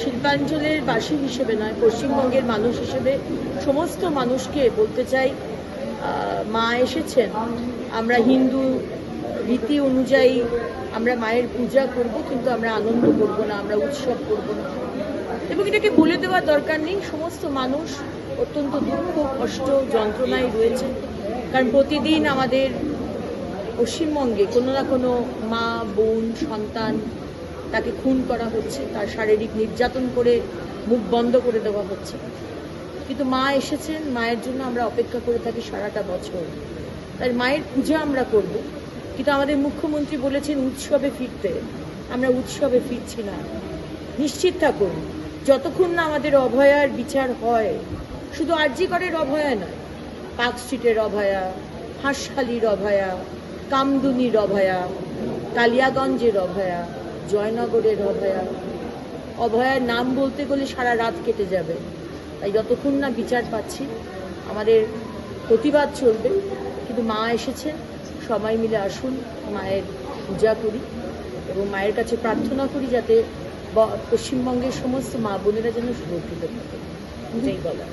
শিল্পাঞ্চলের বাসী হিসেবে নয়, পশ্চিমবঙ্গের মানুষ হিসেবে সমস্ত মানুষকে বলতে চাই মা এসেছেন। আমরা হিন্দু রীতি অনুযায়ী আমরা মায়ের পূজা করব, কিন্তু আমরা আনন্দ করব না, আমরা উৎসব করব না। এবং এটাকে বলে দেওয়ার দরকার নেই, সমস্ত মানুষ অত্যন্ত দুঃখ, কষ্ট, যন্ত্রণায় রয়েছে কারণ প্রতিদিন আমাদের পশ্চিমবঙ্গে কোনো না কোনো মা, বোন, সন্তান তাকে খুন করা হচ্ছে, তার শারীরিক নির্যাতন করে মুখ বন্ধ করে দেওয়া হচ্ছে। কিন্তু মা এসেছেন, মায়ের জন্য আমরা অপেক্ষা করে থাকি সারাটা বছর। তাই মায়ের পূজা আমরা করব। কিন্তু আমাদের মুখ্যমন্ত্রী বলেছেন উৎসবে ফিরতে। আমরা উৎসবে ফিরছি না। নিশ্চিত থাকুন, যতক্ষণ না আমাদের অভয়ার বিচার হয়, শুধু আরজিকরের অভয়া নয়, পার্ক স্ট্রিটের অভয়া, হাঁসখালির অভয়া কামদুনির অভয়া, কালিয়াগঞ্জের অভয়া, জয়নগরের অভয়া। অভয়ার নাম বলতে গেলে সারা রাত কেটে যাবে। তাই যতক্ষণ না বিচার পাচ্ছি, আমাদের প্রতিবাদ চলবে। কিন্তু মা এসেছেন সবাই মিলে আসুন, মায়ের পূজা করি এবং মায়ের কাছে প্রার্থনা করি যাতে পশ্চিমবঙ্গের সমস্ত মা বোনেরা যেন সুরক্ষিত থাকে। এটাই বলা